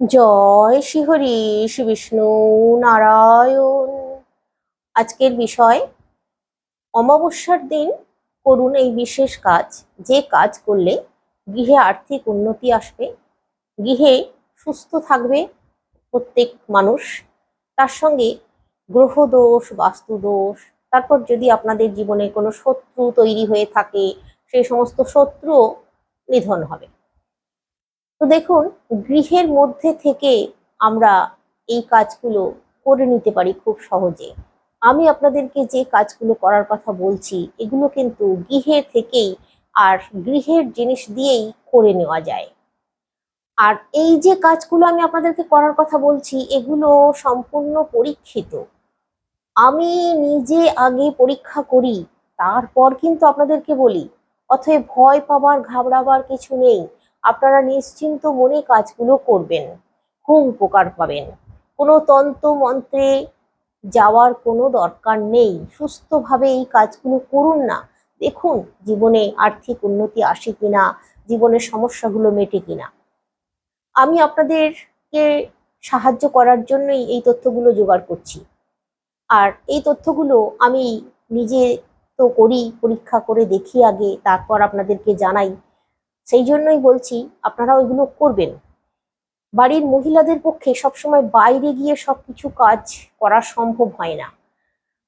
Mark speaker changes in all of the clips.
Speaker 1: জয় শ্রীহরি, শ্রী বিষ্ণু নারায়ণ। আজকের বিষয়, অমাবস্যার দিন করুন এই বিশেষ কাজ। যে কাজ করলে গৃহে আর্থিক উন্নতি আসবে, গৃহে সুস্থ থাকবে প্রত্যেক মানুষ, তার সঙ্গে গ্রহদোষ, বাস্তুদোষ, তারপর যদি আপনাদের জীবনে কোনো শত্রু তৈরি হয়ে থাকে, সেই সমস্ত শত্রুও নিধন হবে। তো দেখুন, গৃহের মধ্যে থেকে আমরা এই কাজগুলো করে নিতে পারি খুব সহজে। আমি আপনাদেরকে যে কাজগুলো করার কথা বলছি, এগুলো কিন্তু গৃহের থেকেই আর গৃহের জিনিস দিয়েই করে নেওয়া যায়। আর এই যে কাজগুলো আমি আপনাদেরকে করার কথা বলছি, এগুলো সম্পূর্ণ পরীক্ষিত। আমি নিজে আগে পরীক্ষা করি, তারপর কিন্তু আপনাদেরকে বলি, অথবা ভয় পাবার ঘাবড়াবার কিছু নেই। আপনারা নিশ্চিন্ত মনে কাজগুলো করবেন, খুব উপকার পাবেন। কোনো তন্ত্র মন্ত্রে যাওয়ার কোনো দরকার নেই। সুস্থভাবে এই কাজগুলো করুন না। দেখুন জীবনে আর্থিক উন্নতি আসে কিনা, জীবনের সমস্যাগুলো মেটে কিনা। আমি আপনাদেরকে সাহায্য করার জন্যই এই তথ্যগুলো জোগাড় করছি। আর এই তথ্যগুলো আমি নিজে তো করি, পরীক্ষা করে দেখি আগে, তারপর আপনাদেরকে জানাই। সেই জন্যই বলছি আপনারা ওইগুলো করবেন। বাড়ির মহিলাদের পক্ষে সবসময় বাইরে গিয়ে সবকিছু কাজ করা সম্ভব হয় না।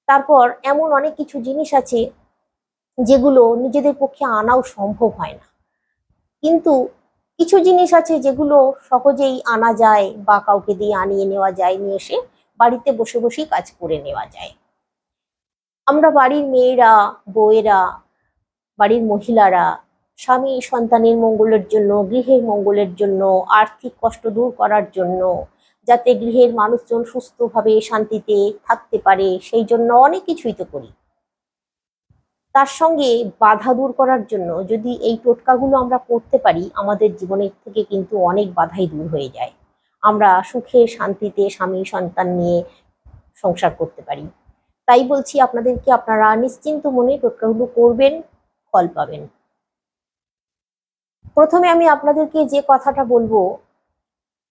Speaker 1: তারপর এমন অনেক কিছু জিনিস আছে যেগুলো নিজেদের পক্ষে আনাও সম্ভব হয় না। কিন্তু কিছু জিনিস আছে যেগুলো সহজেই আনা যায় বা কাউকে দিয়ে আনিয়ে নেওয়া যায়, নিয়ে এসে বাড়িতে বসে বসেই কাজ করে নেওয়া যায়। আমরা বাড়ির মেয়েরা, বউয়েরা, বাড়ির মহিলারা স্বামী সন্তানের মঙ্গলের জন্য, গৃহের মঙ্গলের জন্য, আর্থিক কষ্ট দূর করার জন্য, যাতে গৃহের মানুষজন সুস্থভাবে শান্তিতে থাকতে পারে, সেই জন্য অনেক কিছুই তো করি। তার সঙ্গে বাধা দূর করার জন্য যদি এই টোটকাগুলো আমরা করতে পারি, আমাদের জীবনের থেকে কিন্তু অনেক বাধাই দূর হয়ে যায়। আমরা সুখে, শান্তিতে স্বামী সন্তান নিয়ে সংসার করতে পারি। তাই বলছি, আপনাদেরকে আপনারা নিশ্চিন্ত মনে টোটকাগুলো করবেন, ফল পাবেন। প্রথমে আমি আপনাদেরকে যে কথাটা বলব,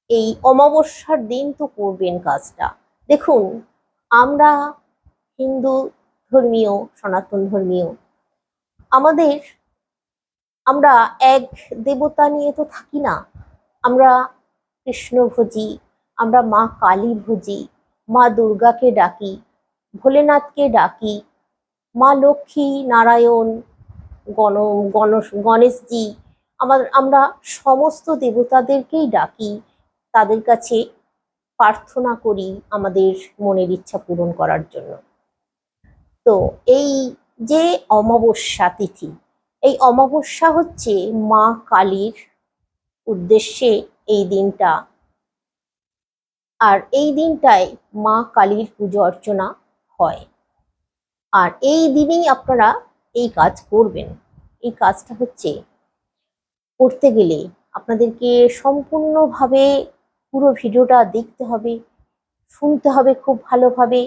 Speaker 1: এই অমাবস্যার দিন তো করবেন কাজটা। দেখুন, আমরা হিন্দু ধর্মীয়, সনাতন ধর্মীয়, আমাদের, আমরা এক দেবতা নিয়ে তো থাকি না। আমরা কৃষ্ণ ভোজি, আমরা মা কালী ভোজি, মা দুর্গাকে ডাকি, ভোলেনাথকে ডাকি, মা লক্ষ্মী নারায়ণ, গণ, গণেশ, গণেশজি আমার, আমরা সমস্ত দেবতাদেরকেই ডাকি, তাদের কাছে প্রার্থনা করি আমাদের মনের ইচ্ছা পূরণ করার জন্য। তো এই যে অমাবস্যা তিথি, এই অমাবস্যা হচ্ছে মা কালীর উদ্দেশ্যে এই দিনটা। আর এই দিনটায় মা কালীর পুজো অর্চনা হয়। আর এই দিনেই আপনারা এই কাজ করবেন। এই কাজটা হচ্ছে করতে গেলে আপনাদেরকে সম্পূর্ণভাবে পুরো ভিডিওটা দেখতে হবে, শুনতে হবে খুব ভালোভাবে।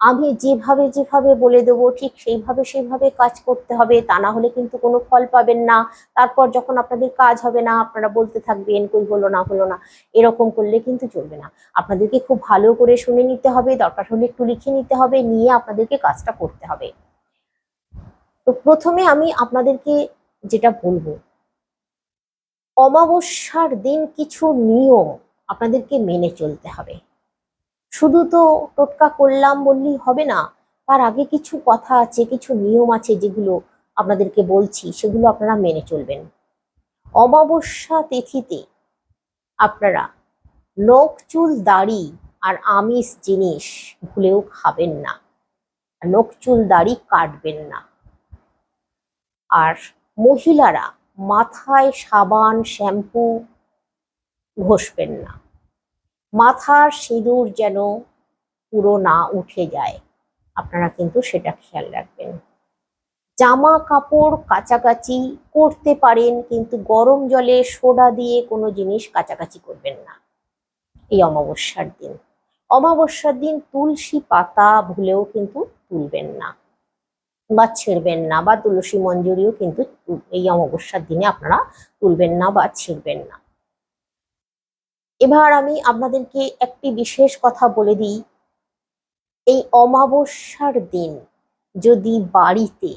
Speaker 1: আমি যেভাবে যেভাবে বলে দেবো, ঠিক সেইভাবে সেইভাবে কাজ করতে হবে, তা না হলে কিন্তু কোনো ফল পাবেন না। তারপর যখন আপনাদের কাজ হবে না, আপনারা বলতে থাকবেন, কই হলো না হলো না। এরকম করলে কিন্তু চলবে না। আপনাদেরকে খুব ভালো করে শুনে নিতে হবে, দরকার হলে একটু লিখে নিতে হবে, নিয়ে আপনাদেরকে কাজটা করতে হবে। তো প্রথমে আমি আপনাদেরকে যেটা বলব অমাবস্যার দিন কিছু নিয়ম আপনাদেরকে মেনে চলতে হবে। শুধু তো টোটকা করলাম বললেই হবে না, তার আগে কিছু কথা আছে, কিছু নিয়ম আছে যেগুলো আপনাদেরকে বলছি, সেগুলো আপনারা মেনে চলবেন। অমাবস্যা তিথিতে আপনারা নখ চুল দাড়ি আর আমিষ জিনিস ভুলেও খাবেন না। নখ চুল দাড়ি কাটবেন না। আর মহিলারা মাথায় সাবান, শ্যাম্পু ঘষবেন না। মাথার সিঁদুর যেন পুরো না উঠে যায়, আপনারা কিন্তু সেটা খেয়াল রাখবেন। জামা কাপড় কাচাকাচি করতে পারেন, কিন্তু গরম জলে সোডা দিয়ে কোনো জিনিস কাচাকাচি করবেন না। এই অমাবস্যার দিন। অমাবস্যার দিন তুলসী পাতা ভুলেও কিন্তু তুলবেন না। বা ছিঁড়বেন না, বা তুলসী মঞ্জুরিও কিন্তু এই অমাবস্যার দিনে আপনারা তুলবেন না বা ছিঁড়বেন না। এবার আমি আপনাদেরকে একটি বিশেষ কথা বলে দিই। এই অমাবস্যার দিন যদি বাড়িতে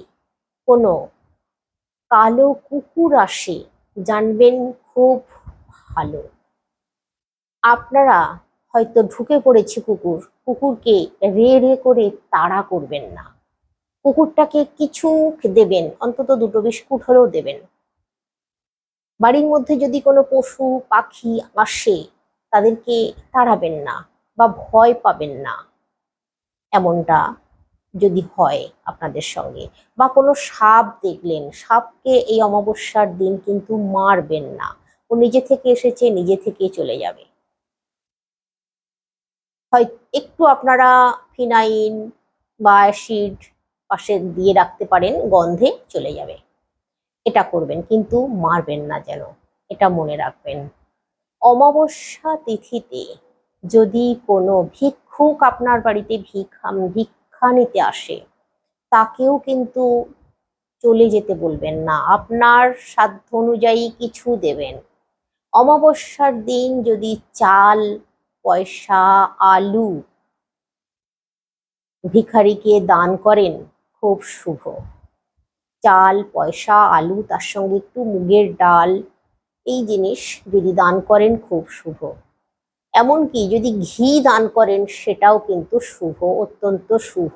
Speaker 1: কোনো কালো কুকুর আসে, জানবেন খুব ভালো। আপনারা হয়তো ঢুকে পড়েছে কুকুর, কুকুরকে রে রে করে তাড়া করবেন না। কুকুরটাকে কিছু দেবেন, অন্তত দুটো বিস্কুট হলেও দেবেন। বাড়ির মধ্যে যদি কোনো পশু, পাখি আসে, তাদেরকে তাড়াবেন না বা ভয় পাবেন না। এমনটা যদি হয় আপনাদের সঙ্গে। বা কোনো সাপ দেখলেন, সাপকে এই অমাবস্যার দিন কিন্তু মারবেন না। ও নিজে থেকে এসেছে, নিজে থেকে চলে যাবে। হয়, একটু আপনারা ফিনাইন বা অ্যাসিড পাশে দিয়ে রাখতে পারেন, গন্ধে চলে যাবে। এটা করবেন কিন্তু মারবেন না যেন, এটা মনে রাখবেন। অমাবস্যা তিথিতে যদি কোনো ভিক্ষুক আপনার বাড়িতে ভিক্ষা ভিক্ষা নিতে আসে, তাকেও কিন্তু চলে যেতে বলবেন না। আপনার সাধ্য অনুযায়ী কিছু দেবেন। অমাবস্যার দিন যদি চাল, পয়সা, আলু ভিখারিকে দান করেন খুব শুভ। চাল, পয়সা, আলু, তার সঙ্গে একটু মুগের ডাল, এই জিনিস যদি দান করেন খুব শুভ। এমনকি যদি ঘি দান করেন সেটাও কিন্তু শুভ, অত্যন্ত শুভ।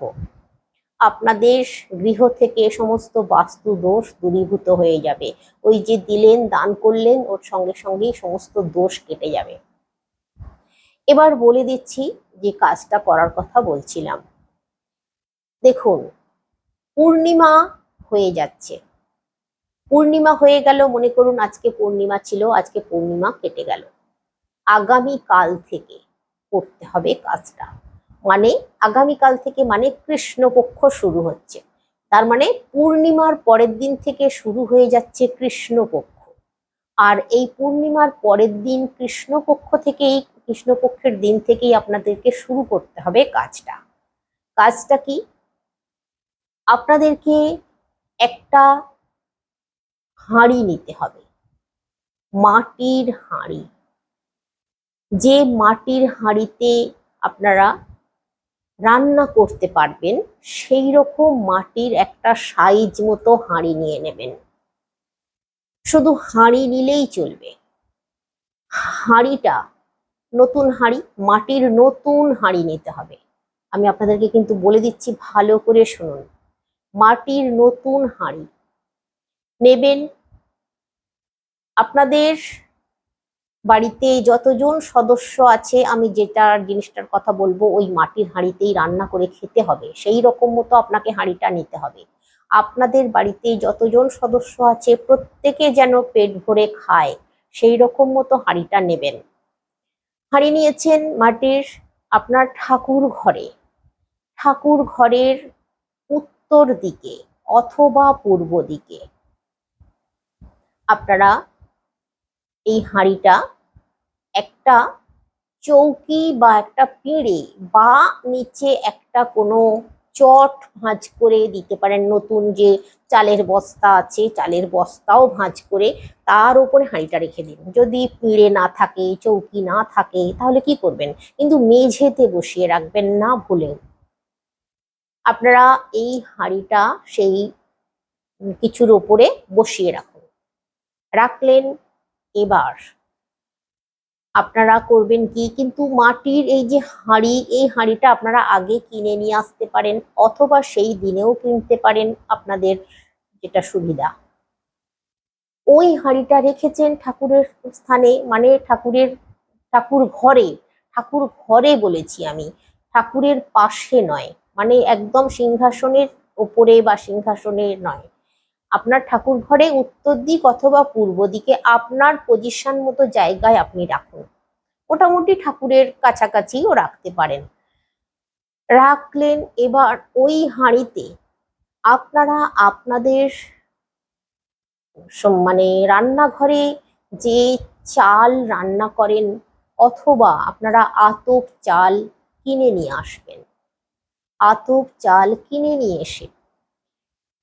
Speaker 1: আপনাদের গৃহ থেকে সমস্ত বাস্তু দোষ দূরীভূত হয়ে যাবে। ওই যে দিলেন, দান করলেন, ওর সঙ্গে সঙ্গেই সমস্ত দোষ কেটে যাবে। এবার বলে দিচ্ছি যে কাজটা করার কথা বলছিলাম। দেখুন পূর্ণিমা হয়ে যাচ্ছে। পূর্ণিমা হয়ে গেল, মনে করুন আজকে পূর্ণিমা ছিল, আজকে পূর্ণিমা কেটে গেল। আগামী কাল থেকে করতে হবে কাজটা। মানে আগামীকাল থেকে মানে কৃষ্ণপক্ষ শুরু হচ্ছে। তার মানে পূর্ণিমার পরের দিন থেকে শুরু হয়ে যাচ্ছে কৃষ্ণপক্ষ। আর এই পূর্ণিমার পরের দিন কৃষ্ণপক্ষ থেকেই, কৃষ্ণপক্ষের দিন থেকেই আপনাদেরকে শুরু করতে হবে কাজটা। কাজটা কি? আপনাদেরকে একটা হাঁড়ি নিতে হবে। মাটির হাঁড়ি। যে মাটির হাঁড়িতে আপনারা রান্না করতে পারবেন, সেই রকম মাটির একটা সাইজ মতো হাঁড়ি নিয়ে নেবেন। শুধু হাঁড়ি নিলেই চলবে। হাঁড়িটা নতুন হাঁড়ি, মাটির নতুন হাঁড়ি নিতে হবে। আমি আপনাদেরকে কিন্তু বলে দিচ্ছি, ভালো করে শুনুন। মাটির নতুন হাঁড়ি। নেবেন। আপনাদের বাড়িতে যতজন সদস্য আছে, আমি যেটা জিনিসটার কথা বলব, ওই মাটির হাঁড়িতেই রান্না করে খেতে হবে। সেই রকম মতো আপনাকে হাঁড়িটা নিতে হবে। আপনাদের বাড়িতে যতজন সদস্য আছে, প্রত্যেকে যেন পেট ভরে খায়, সেই রকম মতো হাঁড়িটা নেবেন। হাঁড়ি নিয়েছেন মাটির আপনার ঠাকুর ঘরে। ঠাকুর ঘরের উত্তর দিকে অথবা পূর্ব দিকে। আপনারা এই হাঁড়িটা একটা চৌকি বা একটা পিঁড়ে বা নিচে একটা কোনো চট ভাঁজ করে দিতে পারেন। নতুন যে চালের বস্তা আছে, চালের বস্তাও ভাঁজ করে তার উপরে হাঁড়িটা রেখে দিন। যদি পিঁড়ে না থাকে, চৌকি না থাকে, তাহলে কি করবেন? কিন্তু মেঝেতে বসিয়ে রাখবেন না ভুলেও। আপনারা এই হাঁড়িটা সেই কিছুর ওপরে বসিয়ে রাখুন। রাখলেন, এবার আপনারা করবেন কি? কিন্তু মাটির এই যে হাঁড়ি, এই হাঁড়িটা আপনারা আগে কিনে নিয়ে আসতে পারেন অথবা সেই দিনেও কিনতে পারেন আপনাদের যেটা সুবিধা। ওই হাঁড়িটা রেখেছেন ঠাকুরের স্থানে মানে ঠাকুরের, ঠাকুর ঘরে ঠাকুর ঘরে বলেছি আমি, ঠাকুরের পাশে নয়। মানে একদম সিংহাসনের ওপরে বা সিংহাসনে নয়। আপনার ঠাকুর ঘরে উত্তর দিক অথবা পূর্ব দিকে আপনার পজিশন মতো জায়গায় আপনি রাখুন। মোটামুটি ঠাকুরের কাছাকাছিও রাখতে পারেন। রাখলেন এবার ওই হাঁড়িতে আপনারা আপনাদের মানে রান্নাঘরে যে চাল রান্না করেন অথবা আপনারা আতপ চাল কিনে নিয়ে আসবেন। আতপ চাল কিনে নিয়ে এসে।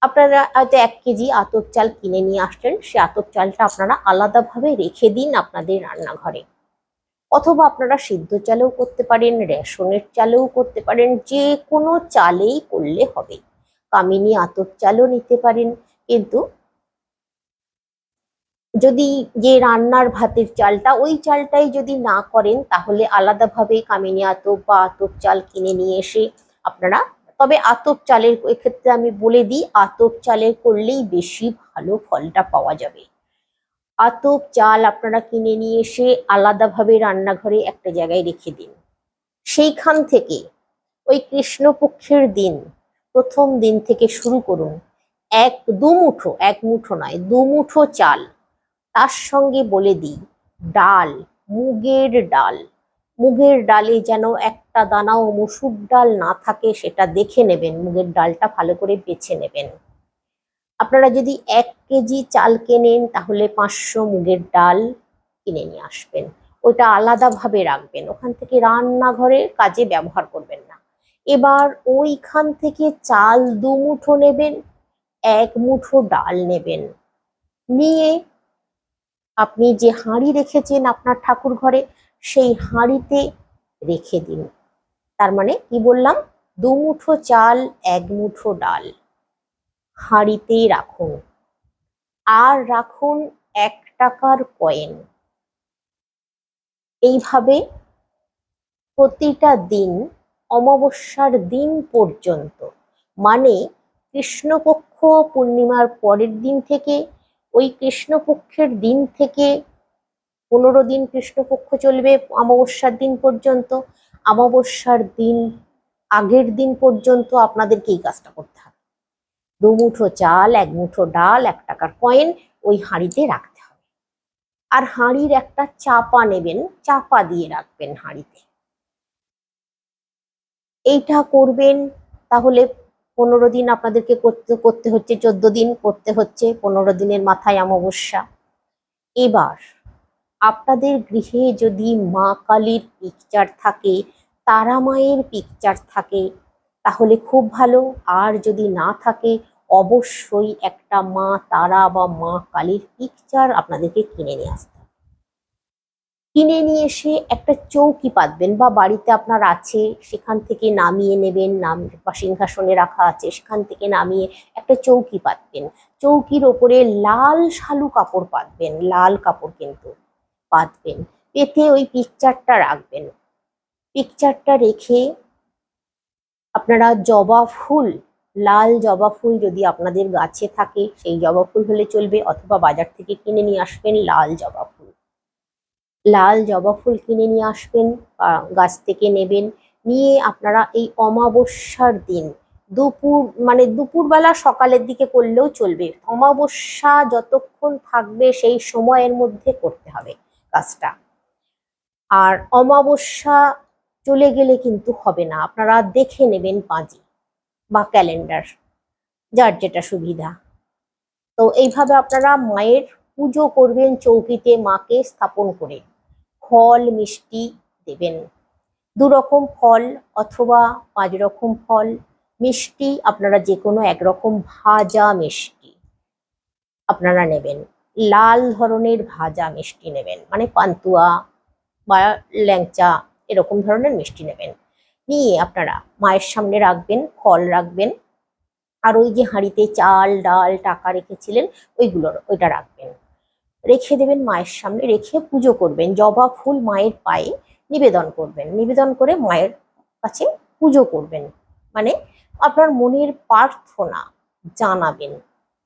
Speaker 1: আপনারা হয়তো এক কেজি আতপ চাল কিনে নিয়ে আসছেন সে আতপ চালটা আপনারা আলাদাভাবে রেখে দিন আপনাদের রান্নাঘরে। অথবা আপনারা সিদ্ধ চালেও করতে পারেন, রেশনের চালেও করতে পারেন, যে কোনো চালেই করলে হবে। কামিনী আতপ চালও নিতে পারেন, কিন্তু যদি যে রান্নার ভাতের চালটা ওই চালটাই যদি না করেন, তাহলে আলাদাভাবে কামিনী আতপ বা আতপ চাল কিনে নিয়ে এসে আপনারা। তবে আতপ চালের ক্ষেত্রে আমি বলে দিই, আতপ চালের করলেই বেশি ভালো ফলটা পাওয়া যাবে। আতপ চাল আপনারা কিনে নিয়ে এসে আলাদাভাবে রান্নাঘরে একটা জায়গায় রেখে দিন। সেইখান থেকে ওই কৃষ্ণপক্ষের দিন, প্রথম দিন থেকে শুরু করুন। এক দু মুঠো, এক মুঠো নয়, দু মুঠো চাল। তার সঙ্গে বলে দিই, ডাল, মুগের ডাল। মুগের ডালে যেন একটা দানাও মসুর ডাল না থাকে, সেটা দেখে নেবেন, মুগের ডালটা ভালো করে বেছে নেবেন। আপনারা যদি এক কেজি চাল কেনেন, তাহলে পাঁচশো মুগের ডাল কিনে নিয়ে আসবেন। ওইটা আলাদাভাবে রাখবেন, ওখান থেকে রান্নাঘরের কাজে ব্যবহার করবেন না। এবার ওইখান থেকে চাল দু মুঠো নেবেন, এক মুঠো ডাল নেবেন। নিয়ে আপনি যে হাঁড়ি রেখেছেন আপনার ঠাকুর ঘরে সেই হাঁড়িতে রেখে দিন। তার মানে কি বললাম? দু মুঠো চাল, এক মুঠো ডাল হাঁড়িতেই রাখুন। আর রাখুন এক টাকার কয়েন। এইভাবে প্রতিটা দিন, অমাবস্যার দিন পর্যন্ত মানে কৃষ্ণপক্ষ পূর্ণিমার পরের দিন থেকে, ওই কৃষ্ণপক্ষের দিন থেকে পনেরো দিন কৃষ্ণপক্ষ চলবে অমাবস্যার দিন পর্যন্ত। অমাবস্যার দিন আগের দিন পর্যন্ত আপনাদেরকে এই কাজটা করতে হবে। দু মুঠো চাল, এক মুঠো ডাল, এক টাকার কয়েন ওই হাঁড়িতে রাখতে হবে। আর হাঁড়ির একটা চাপা নেবেন, চাপা দিয়ে রাখবেন হাঁড়িতে। এইটা করবেন, তাহলে পনেরো দিন আপনাদেরকে করতে করতে হচ্ছে, চোদ্দ দিন করতে হচ্ছে, পনেরো দিনের মাথায় অমাবস্যা। এবার আপনাদের গৃহে যদি মা কালীর পিকচার থাকে তারা মায়ের পিকচার থাকে, তাহলে খুব ভালো। আর যদি না থাকে, অবশ্যই একটা মা তারা বা মা কালীর পিকচার আপনাদেরকে কিনে নিয়ে আসতে। কিনে নিয়ে এসে একটা চৌকি পাতবেন বা বাড়িতে আপনার আছে, সেখান থেকে নামিয়ে নেবেন, নাম বা সিংহাসনে রাখা আছে, সেখান থেকে নামিয়ে একটা চৌকি পাতবেন। চৌকির ওপরে লাল শালু কাপড় পাতবেন, লাল কাপড় কিন্তু। পাতবেন পেতে ওই পিকচারটা রাখবেন। পিকচারটা রেখে আপনারা জবা ফুল, লাল জবা ফুল যদি আপনাদের গাছে থাকে, সেই জবা ফুল হলে চলবে, অথবা বাজার থেকে কিনে নিয়ে আসবেন লাল জবা ফুল। লাল জবা ফুল কিনে নিয়ে আসবেন গাছ থেকে নেবেন। নিয়ে আপনারা এই অমাবস্যার দিন দুপুর মানে দুপুরবেলা সকালের দিকে করলেও চলবে। অমাবস্যা যতক্ষণ থাকবে, সেই সময়ের মধ্যে করতে হবে। কাজটা। আর অমাবস্যা চলে গেলে কিন্তু হবে না। আপনারা দেখে নেবেন পাঁজি বা ক্যালেন্ডার, যার যেটা সুবিধা। তো এইভাবে আপনারা মায়ের পুজো করবেন, চৌকিতে মাকে স্থাপন করে। ফল, মিষ্টি দেবেন। দু রকম ফল অথবা পাঁচ রকম ফল, মিষ্টি, আপনারা যে কোনো একরকম ভাজা মিষ্টি আপনারা নেবেন। লাল ধরনের ভাজা মিষ্টি নেবেন। মানে পান্তুয়া বা ল্যাংচা এরকম ধরনের মিষ্টি নেবেন। নিয়ে আপনারা মায়ের সামনে রাখবেন, ফল রাখবেন। আর ওই যে হাঁড়িতে চাল, ডাল, টাকা রেখেছিলেন, ওইগুলোর, ওইটা রাখবেন। রেখে দেবেন মায়ের সামনে, রেখে পুজো করবেন। জবা ফুল মায়ের পায়ে নিবেদন করবেন। নিবেদন করে মায়ের কাছে পুজো করবেন। মানে আপনার মনের প্রার্থনা জানাবেন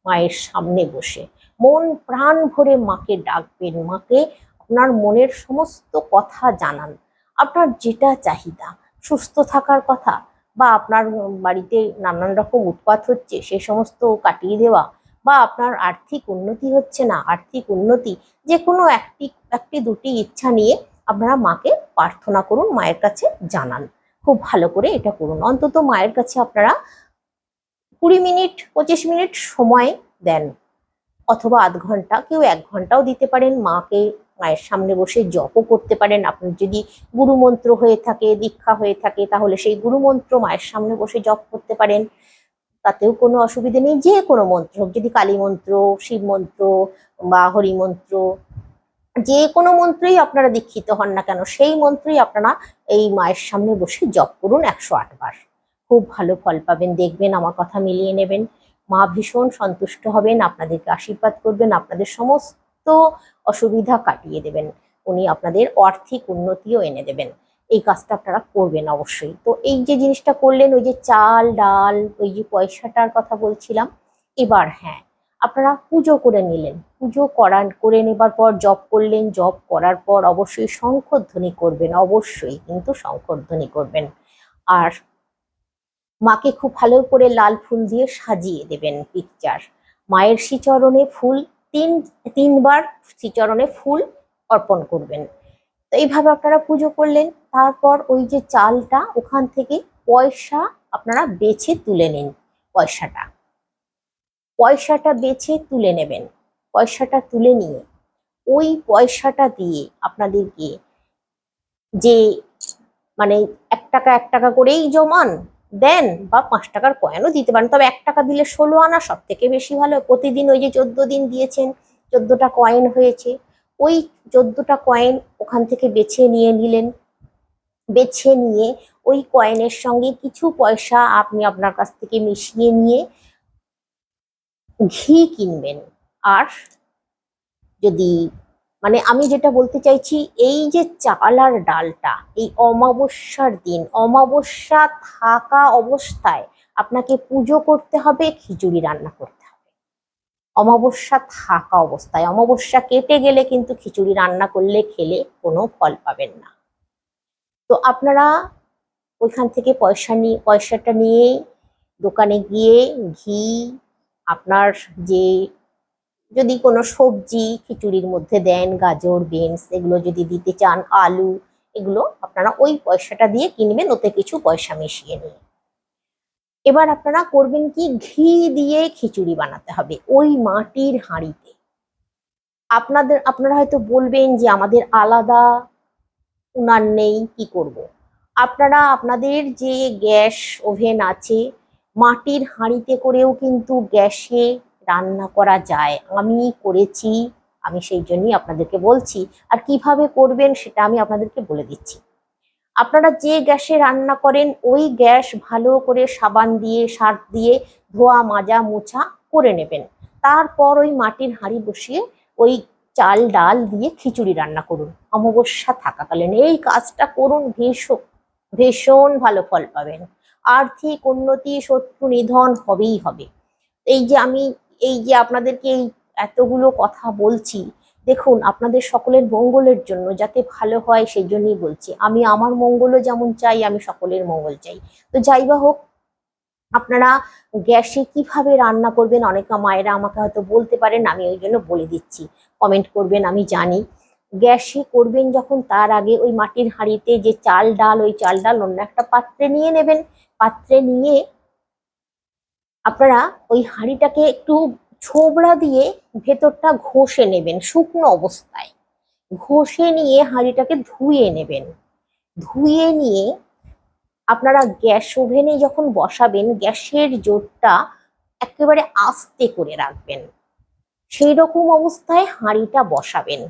Speaker 1: মায়ের সামনে বসে। মন প্রাণ ভরে মাকে ডাকবেন। মাকে আপনার মনের সমস্ত কথা জানান। আপনার যেটা চাহিদা, সুস্থ থাকার কথা বা আপনার বাড়িতে নানান রকম উৎপাত হচ্ছে, সে সমস্ত কাটিয়ে দেওয়া বা আপনার আর্থিক উন্নতি হচ্ছে না, আর্থিক উন্নতি যে কোনো একটি একটি দুটি ইচ্ছা নিয়ে আপনারা মাকে প্রার্থনা করুন, মায়ের কাছে জানান। খুব ভালো করে এটা করুন। অন্তত মায়ের কাছে আপনারা কুড়ি মিনিট, পঁচিশ মিনিট সময় দেন। অথবা আধ ঘণ্টা, কেউ এক ঘন্টাও দিতে পারেন, মাকে মায়ের সামনে বসে জপও করতে পারেন। আপনার যদি গুরুমন্ত্র হয়ে থাকে, দীক্ষা হয়ে থাকে, তাহলে সেই গুরুমন্ত্র মায়ের সামনে বসে জপ করতে পারেন। তাতেও কোনো অসুবিধে নেই, যে কোনো মন্ত্র হোক, যদি কালী মন্ত্র, শিব মন্ত্র বা হরি মন্ত্র, যে কোনো মন্ত্রেই আপনারা দীক্ষিত হন না কেন, সেই মন্ত্রেই আপনারা এই মায়ের সামনে বসে জপ করুন একশো আটবার খুব ভালো ফল পাবেন, দেখবেন, আমার কথা মিলিয়ে নেবেন। মা ভীষণ সন্তুষ্ট হবেন, আপনাদেরকে আশীর্বাদ করবেন, আপনাদের সমস্ত অসুবিধা কাটিয়ে দেবেন। উনি আপনাদের আর্থিক উন্নতিও এনে দেবেন। এই কাজটা আপনারা করবেন অবশ্যই। তো এই যে জিনিসটা করলেন, ওই যে চাল, ডাল, ওই যে পয়সাটার কথা বলছিলাম, এবার হ্যাঁ আপনারা পুজো করে নিলেন। পুজো করান করে নেবার পর জব করলেন জব করার পর অবশ্যই শঙ্খধ্বনি করবেন, অবশ্যই কিন্তু শঙ্খধ্বনি করবেন। আর মাকে খুব ভালো করে লাল ফুল দিয়ে সাজিয়ে দেবেন পিকচার মায়ের শ্রীচরণে ফুল তিন, তিনবার শ্রীচরণে ফুল অর্পণ করবেন। তো এইভাবে আপনারা পুজো করলেন, তারপর ওই যে চালটা, ওখান থেকে পয়সা আপনারা বেছে তুলে নিন, পয়সাটা। পয়সাটা বেছে তুলে নেবেন, পয়সাটা তুলে নিয়ে ওই পয়সাটা দিয়ে আপনাদেরকে যে মানে এক টাকা এক টাকা করেই জমান দেন বা পাঁচ টাকার কয়েনও দিতে পারেন। তবে এক টাকা দিলে ষোলো আনা সব থেকে বেশি ভালো। প্রতিদিন ওই যে চোদ্দ দিন দিয়েছেন, চোদ্দটা কয়েন হয়েছে। ওই চোদ্দটা কয়েন ওখান থেকে বেছে নিয়ে নিলেন। বেছে নিয়ে ওই কয়েনের সঙ্গে কিছু পয়সা আপনি আপনার কাছ থেকে মিশিয়ে নিয়ে ঘি কিনবেন। আর যদি মানে আমি যেটা বলতে চাইছি, এই যে চাল আর ডালটা, এই অমাবস্যার দিন, অমাবস্যা থাকা অবস্থায় আপনাকে পুজো করতে হবে, খিচুড়ি রান্না করতে হবে। অমাবস্যা থাকা অবস্থায়, অমাবস্যা কেটে গেলে কিন্তু খিচুড়ি রান্না করলে, খেলে কোনো ফল পাবেন না। তো আপনারা ওইখান থেকে পয়সা নিয়ে পয়সাটা নিয়ে দোকানে গিয়ে ঘি, আপনার যে যদি কোনো সবজি খিচুড়ির মধ্যে দেন, গাজর, বিনস, এগুলো যদি দিতে চান, আলু, এগুলো আপনারা ওই পয়সাটা দিয়ে কিনবেন, ওতে কিছু পয়সা মিশিয়ে নিয়ে এবার আপনারা করবেন কি, ঘি দিয়ে খিচুড়ি বানাতে হবে ওই মাটির হাঁড়িতে আপনাদের, আপনারা হয়তো বলবেন যে আমাদের আলাদা উনান নেই, কি করব। আপনারা, আপনাদের যে গ্যাস ওভেন আছে, মাটির হাঁড়িতে করেও কিন্তু গ্যাসে রান্না করা যায়। আমি করেছি, আমি সেই জন্যই আপনাদেরকে বলছি। আর কীভাবে করবেন সেটা আমি আপনাদেরকে বলে দিচ্ছি। আপনারা যে গ্যাসে রান্না করেন, ওই গ্যাস ভালো করে সাবান দিয়ে, সার্ফ দিয়ে ধোয়া, মাজা, মোছা করে নেবেন। তারপর ওই মাটির হাঁড়ি বসিয়ে ওই চাল, ডাল দিয়ে খিচুড়ি রান্না করুন। অমাবস্যা থাকাকালীন এই কাজটা করুন ভীষণ ভীষণ ভালো ফল পাবেন। আর্থিক উন্নতি, শত্রু নিধন হবেই হবে। এই যে আমি এই যে আপনাদেরকে এই এতগুলো কথা বলছি, দেখুন, আপনাদের সকলের মঙ্গলের জন্য, যাতে ভালো হয় সেই জন্যই বলছি। আমি আমার মঙ্গলও যেমন চাই, আমি সকলের মঙ্গল চাই। তো যাই বা হোক, আপনারা গ্যাসে কীভাবে রান্না করবেন, অনেক মায়েরা আমাকে হয়তো বলতে পারেন, আমি ওই জন্য বলে দিচ্ছি। কমেন্ট করবেন, আমি জানি। গ্যাসে করবেন যখন, তার আগে ওই মাটির হাঁড়িতে যে চাল ডাল, ওই চাল ডাল অন্য একটা পাত্রে নিয়ে নেবেন। পাত্রে নিয়ে আপনারা ওই হাঁড়িটাকে একটু ছোবড়া দিয়ে ভেতরটা ঘষে নেবেন, শুকনো অবস্থায়। ঘষে নিয়ে হাঁড়িটাকে ধুয়ে নেবেন। ধুয়ে নিয়ে আপনারা গ্যাস ওভেনে যখন বসাবেন, গ্যাসের জোরটা একেবারে আস্তে করে রাখবেন। সেই রকম অবস্থায় হাঁড়িটা বসাবেন।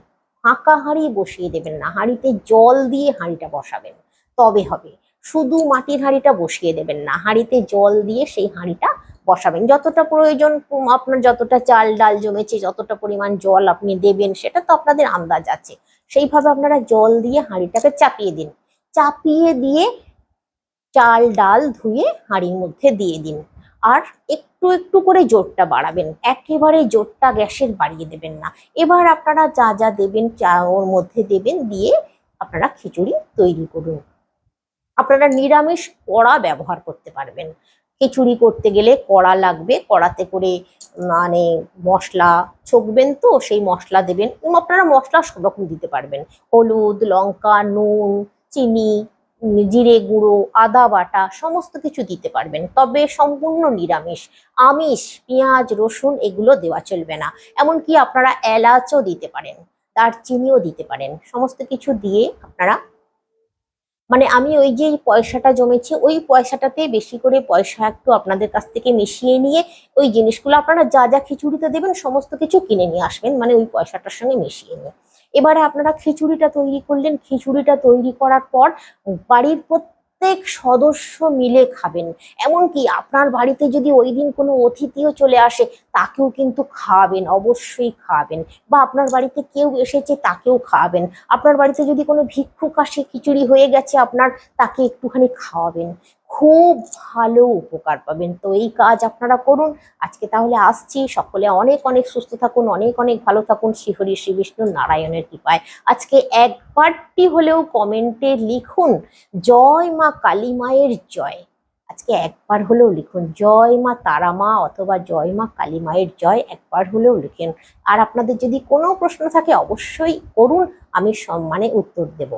Speaker 1: ফাঁকা হাঁড়ি বসিয়ে দেবেন না, হাঁড়িতে জল দিয়ে হাঁড়িটা বসাবেন। তবে হবে, শুধু মাটির হাঁড়িটা বসিয়ে দেবেন না, হাঁড়িতে জল দিয়ে সেই হাঁড়িটা বসাবেন। যতটা প্রয়োজন আপনার যতটা চাল ডাল জমেছে, যতটা পরিমাণ জল আপনি দেবেন, সেটা তো আপনাদের আন্দাজ আছে। সেইভাবে আপনারা জল দিয়ে হাঁড়িটাকে চাপিয়ে দিন। চাপিয়ে দিয়ে চাল ডাল ধুয়ে হাঁড়ির মধ্যে দিয়ে দিন। আর একটু একটু করে জোরটা বাড়াবেন। একেবারে জোরটা গ্যাসের বাড়িয়ে দেবেন না। এবার আপনারা যা যা দেবেন, চা ওর মধ্যে দেবেন, দিয়ে আপনারা খিচুড়ি তৈরি করুন। আপনারা নিরামিষ কড়া ব্যবহার করতে পারবেন। খিচুড়ি করতে গেলে কড়া লাগবে। কড়াতে করে মানে মশলা ছকবেন তো, সেই মশলা দেবেন। আপনারা মশলা সব রকম দিতে পারবেন। হলুদ, লঙ্কা, নুন, চিনি, জিরে গুঁড়ো, আদা বাটা, সমস্ত কিছু দিতে পারবেন। তবে সম্পূর্ণ নিরামিষ। আমিষ, পেঁয়াজ, রসুন এগুলো দেওয়া চলবে না। এমনকি আপনারা এলাচও দিতে পারেন, দারচিনিও দিতে পারেন। সমস্ত কিছু দিয়ে আপনারা মানে আমি ওই যে পয়সাটা জমেছে, ওই পয়সাটাতে বেশি করে পয়সা একটু আপনাদের কাছ থেকে মিশিয়ে নিয়ে ওই জিনিসগুলো আপনারা যা যা খিচুড়িতে দেবেন সমস্ত কিছু কিনে নিয়ে আসবেন মানে ওই পয়সাটার সঙ্গে মিশিয়ে নিয়ে। এবারে আপনারা খিচুড়িটা তৈরি করলেন। খিচুড়িটা তৈরি করার পর বাড়ির প্রত্যেক সদস্য মিলে খাবেন। এমনকি আপনার বাড়িতে যদি ওই দিন কোনো অতিথিও চলে আসে, তাকেও কিন্তু খাওয়াবেন, অবশ্যই খাওয়াবেন। বা আপনার বাড়িতে কেউ এসেছে, তাকেও খাওয়াবেন। আপনার বাড়িতে যদি কোনো ভিক্ষুক আসে, খিচুড়ি হয়ে গেছে আপনার, তাকে একটুখানি খাওয়াবেন। খুব ভালো উপকার পাবেন। তো এই কাজ আপনারা করুন। আজকে তাহলে আসছি। সকলে অনেক অনেক সুস্থ থাকুন, অনেক অনেক ভালো থাকুন। শ্রীহরি শ্রী বিষ্ণু নারায়ণের কৃপায়। আজকে একবারটি হলেও কমেন্টে লিখুন, জয় মা কালী মায়ের জয়। আজকে একবার হলেও লিখুন, জয় মা তারা মা অথবা, জয় মা কালী মায়ের জয় একবার হলেও লিখেন। আর আপনাদের যদি কোনো প্রশ্ন থাকে অবশ্যই করুন, আমি সম্মানে উত্তর দেব।